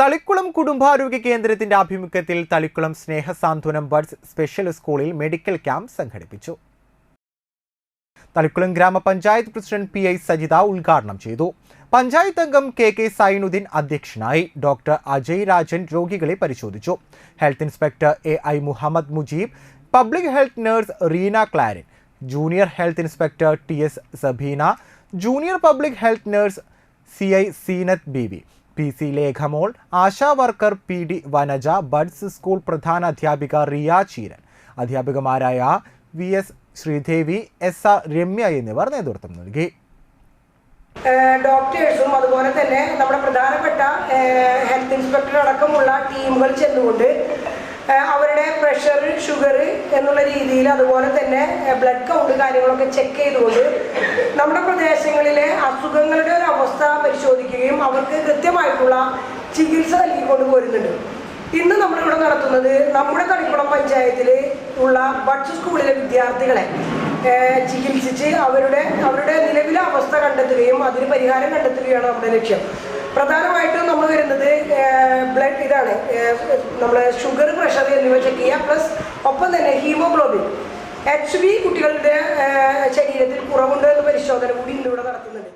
തളിക്കുളം കുടുംബാരോഗ്യ കേന്ദ്രത്തിന്റെ ആഭിമുഖ്യത്തിൽ തളിക്കുളം സ്നേഹസാന്ത്വനം ബഡ്സ് സ്പെഷ്യൽ സ്കൂളിൽ മെഡിക്കൽ ക്യാമ്പ് സംഘടിപ്പിച്ചു. തളിക്കുളം ഗ്രാമപഞ്ചായത്ത് പ്രസിഡന്റ് പി ഐ സജിത ഉദ്ഘാടനം ചെയ്തു. പഞ്ചായത്ത് അംഗം കെ കെ സൈനുദ്ദീൻ അധ്യക്ഷനായി ഡോക്ടർ അജയ് രാജൻ രോഗികളെ പരിശോധിച്ചു. Health inspector A I Muhammad Mujeeb public health nurse Reena Claran junior health inspector T S Sabeena junior public health nurse C I Seenath B V P C Lekhamol ASHA worker P D Vanaja buds school പ്രധാന അധ്യാപിക Riya Cheeran. അധ്യാപികമാരായ V S Sreedevi S R Ramya എന്നിവർ നേതൃത്വം നൽകി. ഡോക്ടേഴ്സും അതുപോലെ തന്നെ നമ്മുടെ പ്രധാനപ്പെട്ട health inspector അടക്കമുള്ള ടീമുകൾ ചെന്നുകൊണ്ട് അവരുടെ പ്രഷർ ഷുഗർ എന്നുള്ള രീതിയിൽ അതുപോലെ തന്നെ ബ്ലഡ് കൗണ്ട് കാര്യങ്ങളൊക്കെ ചെക്ക് ചെയ്തുകൊണ്ട് നമ്മുടെ പ്രദേശങ്ങളിലെ അസുഖങ്ങളുടെ പരിശോധിക്കുകയും അവർക്ക് കൃത്യമായിട്ടുള്ള ചികിത്സ നൽകിക്കൊണ്ട് പോരുന്നുണ്ട്. ഇന്ന് നമ്മളിവിടെ നടത്തുന്നത് നമ്മുടെ തളിക്കുളം പഞ്ചായത്തിൽ ഉള്ള ബഡ്സ് സ്കൂളിലെ വിദ്യാർത്ഥികളെ ചികിത്സിച്ച് അവരുടെ അവരുടെ നിലവിലെ അവസ്ഥ കണ്ടെത്തുകയും അതിന് പരിഹാരം കണ്ടെത്തുകയാണ് നമ്മുടെ ലക്ഷ്യം. പ്രധാനമായിട്ടും നമ്മൾ വരുന്നത് ബ്ലഡ് ഇതാണ്. നമ്മൾ ഷുഗർ പ്രഷർ എന്നിവ ചെക്ക് ചെയ്യുക. പ്ലസ് ഒപ്പം തന്നെ ഹീമോഗ്ലോബിൻ. എച്ച് ബി കുട്ടികളുടെ ശരീരത്തിൽ കുറവുണ്ട് എന്ന പരിശോധന കൂടി ഇന്നിവിടെ നടത്തുന്നുണ്ട്.